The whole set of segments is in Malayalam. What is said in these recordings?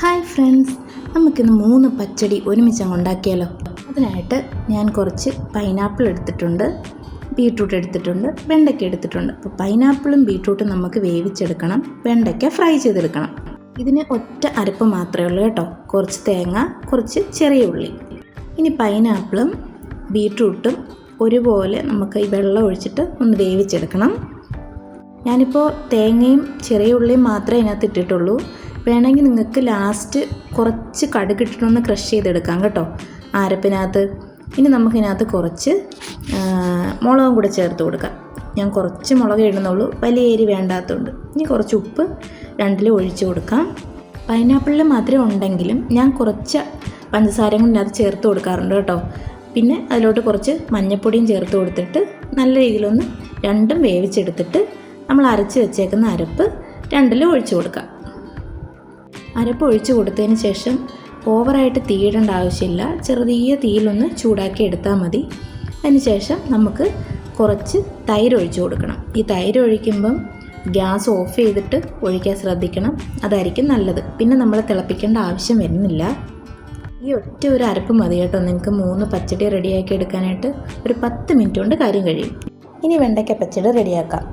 ഹായ് ഫ്രണ്ട്സ് നമുക്കിന്ന് മൂന്ന് പച്ചടി ഒരുമിച്ച് അങ്ങ് ഉണ്ടാക്കിയാലോ? അതിനായിട്ട് ഞാൻ കുറച്ച് പൈനാപ്പിൾ എടുത്തിട്ടുണ്ട് ബീട്രൂട്ട് എടുത്തിട്ടുണ്ട് വെണ്ടയ്ക്ക എടുത്തിട്ടുണ്ട്. അപ്പോൾ പൈനാപ്പിളും ബീട്രൂട്ടും നമുക്ക് വേവിച്ചെടുക്കണം വെണ്ടയ്ക്ക ഫ്രൈ ചെയ്തെടുക്കണം. ഇതിന് ഒറ്റ അരപ്പ് മാത്രമേ ഉള്ളൂ കേട്ടോ. കുറച്ച് തേങ്ങ കുറച്ച് ചെറിയ ഉള്ളി. ഇനി പൈനാപ്പിളും ബീട്രൂട്ടും ഒരുപോലെ നമുക്ക് ഈ വെള്ളം ഒഴിച്ചിട്ട് ഒന്ന് വേവിച്ചെടുക്കണം. ഞാനിപ്പോൾ തേങ്ങയും ചെറിയ ഉള്ളിയും മാത്രമേ ഇതിനകത്ത് ഇട്ടിട്ടുള്ളൂ. വേണമെങ്കിൽ നിങ്ങൾക്ക് ലാസ്റ്റ് കുറച്ച് കടുക് ഇട്ടിട്ടൊന്ന് ക്രഷ് ചെയ്തെടുക്കാം കേട്ടോ. ആരപ്പിനകത്ത് ഇനി നമുക്കിതിനകത്ത് കുറച്ച് മുളകും കൂടെ ചേർത്ത് കൊടുക്കാം. ഞാൻ കുറച്ച് മുളക് ഇടുന്നുള്ളൂ. വലിയ ഏരി വേണ്ടാത്തതുകൊണ്ട്. ഇനി കുറച്ച് ഉപ്പ് രണ്ടിലും ഒഴിച്ച് കൊടുക്കാം. പൈനാപ്പിളിൽ മധുരം ഉണ്ടെങ്കിലും ഞാൻ കുറച്ച് പഞ്ചസാരയും കൊണ്ട് അത് ചേർത്ത് കൊടുക്കാറുണ്ട് കേട്ടോ. പിന്നെ അതിലോട്ട് കുറച്ച് മഞ്ഞൾപ്പൊടിയും ചേർത്ത് കൊടുത്തിട്ട് നല്ല രീതിയിലൊന്ന് രണ്ടും വേവിച്ചെടുത്തിട്ട് നമ്മൾ അരച്ച് വെച്ചേക്കുന്ന അരപ്പ് രണ്ടിലും ഒഴിച്ചു കൊടുക്കാം. അരപ്പ് ഒഴിച്ച് കൊടുത്തതിന് ശേഷം ഓവറായിട്ട് തീയിടേണ്ട ആവശ്യമില്ല. ചെറിയ തീയിലൊന്ന് ചൂടാക്കി എടുത്താൽ മതി. അതിന് ശേഷം നമുക്ക് കുറച്ച് തൈര് ഒഴിച്ച് കൊടുക്കണം. ഈ തൈര് ഒഴിക്കുമ്പം ഗ്യാസ് ഓഫ് ചെയ്തിട്ട് ഒഴിക്കാൻ ശ്രദ്ധിക്കണം. അതായിരിക്കും നല്ലത്. പിന്നെ നമ്മൾ തിളപ്പിക്കേണ്ട ആവശ്യം വരുന്നില്ല. ഈ ഒറ്റ ഒരു അരപ്പ് മതി കേട്ടോ. നിങ്ങൾക്ക് മൂന്ന് പച്ചടി റെഡിയാക്കി എടുക്കാനായിട്ട് ഒരു പത്ത് മിനിറ്റ് കൊണ്ട് കാര്യം കഴിയും. ഇനി വെണ്ടയ്ക്ക പച്ചടി റെഡിയാക്കാം.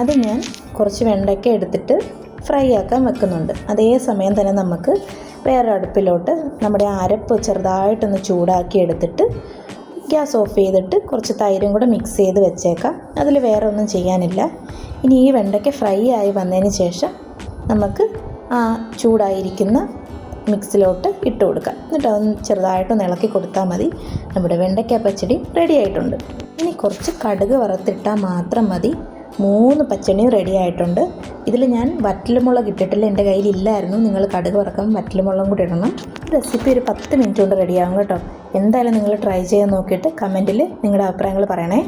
ആദ്യം ഞാൻ കുറച്ച് വെണ്ടയ്ക്ക എടുത്തിട്ട് ഫ്രൈ ആക്കാൻ വെക്കുന്നുണ്ട്. അതേ സമയം തന്നെ നമുക്ക് വേറെ അടുപ്പിലോട്ട് നമ്മുടെ അരപ്പ് ചെറുതായിട്ടൊന്ന് ചൂടാക്കി എടുത്തിട്ട് ഗ്യാസ് ഓഫ് ചെയ്തിട്ട് കുറച്ച് തൈരും കൂടെ മിക്സ് ചെയ്ത് വെച്ചേക്കാം. അതിൽ വേറെ ഒന്നും ചെയ്യാനില്ല. ഇനി ഈ വെണ്ടയ്ക്ക ഫ്രൈ ആയി വന്നതിന് ശേഷം നമുക്ക് ആ ചൂടായിരിക്കുന്ന മിക്സിലോട്ട് ഇട്ട് കൊടുക്കാം. എന്നിട്ട് അതൊന്ന് ചെറുതായിട്ടൊന്ന് ഇളക്കി കൊടുത്താൽ മതി. നമ്മുടെ വെണ്ടയ്ക്ക പച്ചടി റെഡി ആയിട്ടുണ്ട്. ഇനി കുറച്ച് കടുക് വറുത്തിട്ടാൽ മാത്രം മതി. മൂന്ന് പച്ചണിയും റെഡി ആയിട്ടുണ്ട്. ഇതിൽ ഞാൻ വറ്റൽമുളക് ഇട്ടിട്ടില്ല എന്റെ കയ്യിൽ ഇല്ലായിരുന്നു. നിങ്ങൾ കടുക് വറക്കുമ്പോൾ വറ്റൽമുളകും കൂടി ഇടണം. റെസിപ്പി ഒരു പത്ത് മിനിറ്റ് കൊണ്ട് റെഡിയാകും കേട്ടോ. എന്തായാലും നിങ്ങൾ ട്രൈ ചെയ്യാൻ നോക്കിയിട്ട് കമന്റിൽ നിങ്ങളുടെ അഭിപ്രായങ്ങൾ പറയണേ.